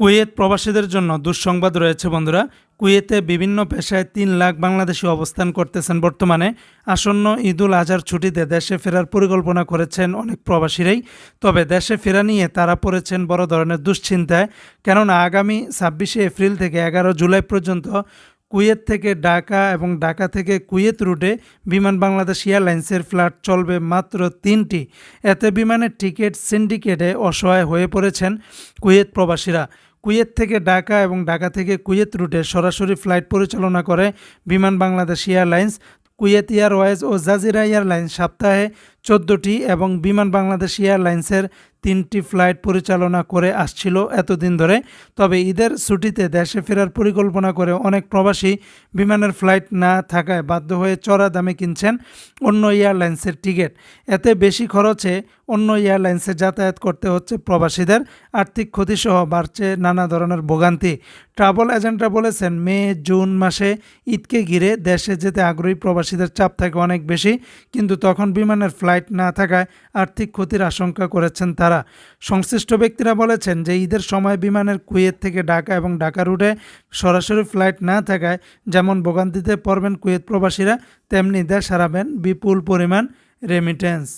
Kuwait প্রবাসীদের জন্য দুঃসংবাদ রয়েছে বন্ধুরা। কুয়েতে বিভিন্ন পেশায় তিন লাখ বাংলাদেশি অবস্থান করতেছেন বর্তমানে। আসন্ন ঈদুল আজহার ছুটিতে দেশে ফেরার পরিকল্পনা করেছেন অনেক প্রবাসীরাই। তবে দেশে ফেরা নিয়ে তারা পড়েছেন বড় ধরনের দুশ্চিন্তায়। কেননা আগামী ছাব্বিশে এপ্রিল থেকে এগারো জুলাই পর্যন্ত কুয়েত থেকে ঢাকা এবং ঢাকা থেকে কুয়েত রুটে বিমান বাংলাদেশ এয়ারলাইন্সের ফ্লাইট চলবে মাত্র তিনটি। এতে বিমানের টিকিট সিন্ডিকেটে অসহায় হয়ে পড়েছেন কুয়েত প্রবাসীরা। কুয়েত থেকে ঢাকা এবং ঢাকা থেকে কুয়েত রুটে সরাসরি ফ্লাইট পরিচালনা করে Biman Bangladesh Airlines, Kuwait Airways ও জাজিরা এয়ারলাইন্স সপ্তাহে চোদ্দোটি এবং বিমান বাংলাদেশ এয়ারলাইন্সের তিনটি ফ্লাইট পরিচালনা করে আসছিল এতদিন ধরে। তবে ঈদের ছুটিতে দেশে ফেরার পরিকল্পনা করে অনেক প্রবাসী বিমানের ফ্লাইট না থাকায় বাধ্য হয়ে চড়া দামে কিনছেন অন্য এয়ারলাইন্সের টিকিট। এতে বেশি খরচে অন্য এয়ারলাইন্সে যাতায়াত করতে হচ্ছে প্রবাসীদের। আর্থিক ক্ষতিসহ বাড়ছে নানা ধরনের ভোগান্তি। ট্রাভেল এজেন্টরা বলেছেন, মে, জুন মাসে ঈদকে ঘিরে দেশে যেতে আগ্রহী প্রবাসীদের চাপ থাকে অনেক বেশি, কিন্তু তখন বিমানের ফ্লাইট না থাকায় আর্থিক ক্ষতির আশঙ্কা করেছেন তারা। সংশ্লিষ্ট ব্যক্তিরা বলেছেন যে ঈদের সময় বিমানের কুয়েত থেকে ঢাকা এবং ঢাকা রুটে সরাসরি ফ্লাইট না থাকায় যেমন ভোগান্তিতে পড়বেন কুয়েত প্রবাসীরা, তেমনি দেশ হারাবেন বিপুল পরিমাণ রেমিটেন্স